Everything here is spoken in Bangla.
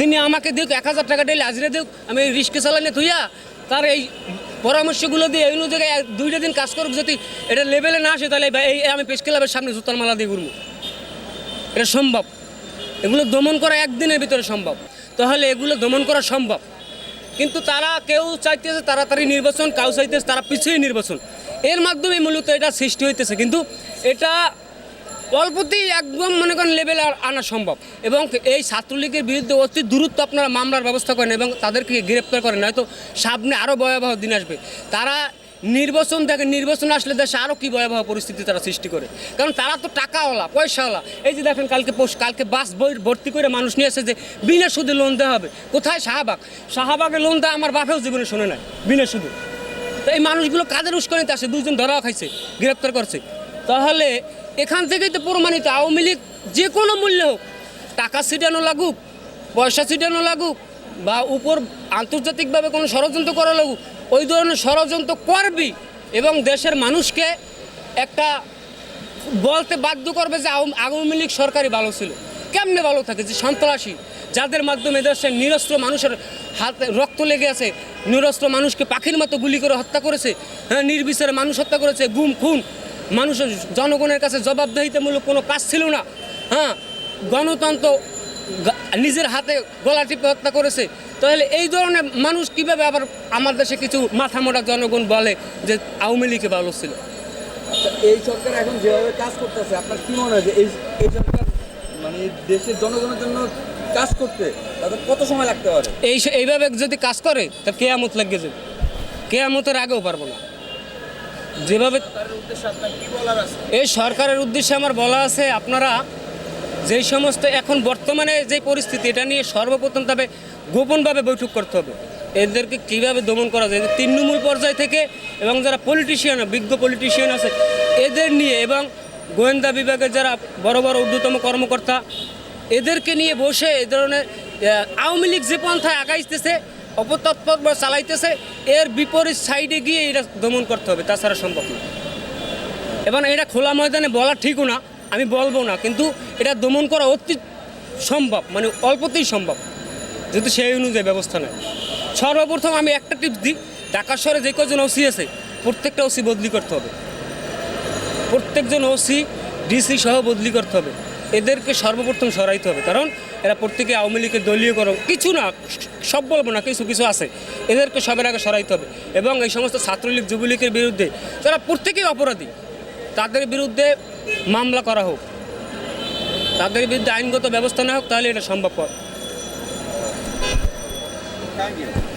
তিনি আমাকে দিক, এক হাজার টাকা ডেলে হাজিরা দিক, আমি রিস্কে চালানে থুইয়া তার এই পরামর্শগুলো দিয়ে এই অনুযায়ী দুইটা দিন কাজ করুক, যদি এটা লেভেলে না আসে, তাহলে এই আমি পেশ ক্লাবের সামনে জুতার মালা দিয়ে ঘুরবো। এটা সম্ভব। এগুলো দমন করা একদিনের ভিতরে সম্ভব। তাহলে এগুলো দমন করা সম্ভব। কিন্তু তারা কেউ চাইতেছে তাড়াতাড়ি নির্বাচন, কেউ চাইতেছে তারা পিছিয়ে নির্বাচন। এর মাধ্যমে মূলত এটা সৃষ্টি হইতেছে। কিন্তু এটা অল্পতেই একদম মনে করেন লেভেলে আনা সম্ভব। এবং এই ছাত্রলীগের বিরুদ্ধে অতি দূরত্ব আপনারা মামলার ব্যবস্থা করেন এবং তাদেরকে গ্রেপ্তার করেন হয়তো সামনে আরও ভয়াবহ দিন আসবে। তারা নির্বাচন দেখে, নির্বাচন আসলে দেশে আরও কী ভয়াবহ পরিস্থিতি তারা সৃষ্টি করে। কারণ তারা তো টাকাওয়ালা, পয়সাওয়ালা। এই যে দেখেন, কালকে কালকে বাস বই ভর্তি করে মানুষ নিয়ে এসে যে বিনা সুদে লোন দেওয়া হবে। কোথায় শাহবাগ? শাহবাগে লোন দেওয়া আমার বাপেও জীবনে শোনে নাই, বিনা সুদে। তো এই মানুষগুলো কাদের উস্কানিতে আসে? দুজন ধরাও খাইছে, গ্রেপ্তার করছে। তাহলে এখান থেকেই তো প্রমাণিত, আওয়ামী লীগ যে কোনো মূল্যে হোক, টাকা ছিটানো লাগুক, পয়সা ছিটানো লাগুক, বা উপর আন্তর্জাতিকভাবে কোনো ষড়যন্ত্র করা লাগুক, ওই ধরনের ষড়যন্ত্র করবি এবং দেশের মানুষকে একটা বলতে বাধ্য করবে যে আওয়ামী লীগ সরকারই ভালো ছিল। কেমনে ভালো থাকে যে সন্ত্রাসী, যাদের মাধ্যমে দেশের নিরস্ত্র মানুষের হাতে রক্ত লেগে আছে, নিরস্ত্র মানুষকে পাখির মতো গুলি করে হত্যা করেছে হ্যাঁ নির্বিচারে মানুষ হত্যা করেছে, গুম, খুন মানুষের জনগণের কাছে জবাবদিহিতামূলক কোনো কাজ ছিল না। হ্যাঁ গণতন্ত্র নিজের হাতে গলা টিপে হত্যা করেছে। তাহলে এই ধরনের মানুষ কীভাবে আবার আমার দেশে কিছু মাথা মোটা জনগণ বলে যে আওয়ামী লীগে ভালো ছিল? আচ্ছা, এই সরকার এখন যেভাবে কাজ করতেছে আপনার কি মনে হয় যে এই এই সরকার মানে দেশের জনগণের জন্য কাজ করতে তাদের কত সময় লাগতে পারে? এই এইভাবে যদি কাজ করে তা কেয়ামত লাগিয়ে যাবে। কেয়ামতের আগেও পারব না। যেভাবে এই সরকারের উদ্দেশ্যে আমার বলা আছে, আপনারা যেই সমস্ত এখন বর্তমানে যে পরিস্থিতি, এটা নিয়ে সর্বপ্রথম তবে গোপনভাবে বৈঠক করতে হবে। এদেরকে কীভাবে দমন করা যায়? তৃণমূল পর্যায় থেকে এবং যারা পলিটিশিয়ান বিজ্ঞ পলিটিশিয়ান আছে, এদের নিয়ে এবং গোয়েন্দা বিভাগের যারা বড় বড় ঊর্ধ্বতম কর্মকর্তা, এদেরকে নিয়ে বসে এ ধরনের আওয়ামী লীগ যে পন্থায় আগাইতেছে অপতৎপর চালাইতেছে, এর বিপরীত সাইডে গিয়ে এটা দমন করতে হবে, তাছাড়া সম্ভব না। এবং এটা খোলা ময়দানে বলা ঠিকও না, আমি বলব না, কিন্তু এটা দমন করা অতি সম্ভব মানে অল্পতেই সম্ভব যদি সেই অনুযায়ী ব্যবস্থা নেয়। সর্বপ্রথম আমি একটা টিপস দিই, ঢাকা শহরে যে কজন ওসি আছে, প্রত্যেকটা ওসি বদলি করতে হবে। প্রত্যেকজন ওসি ডিসি সহ বদলি করতে হবে। এদেরকে সর্বপ্রথম সরাইতে হবে। কারণ এরা প্রত্যেকে আওয়ামী লীগের দলীয় দলীয়করণ কিছু না, সব বলব না, কিছু কিছু আছে। এদেরকে সবের আগে সরাইতে হবে। এবং এই সমস্ত ছাত্রলীগ, যুবলীগের বিরুদ্ধে যারা প্রত্যেকেই অপরাধী, তাদের বিরুদ্ধে মামলা করা হোক। তাদের বিরুদ্ধে আইনগত ব্যবস্থা নেওয়া হোক, তাহলে এটা সম্ভবপর। Thank you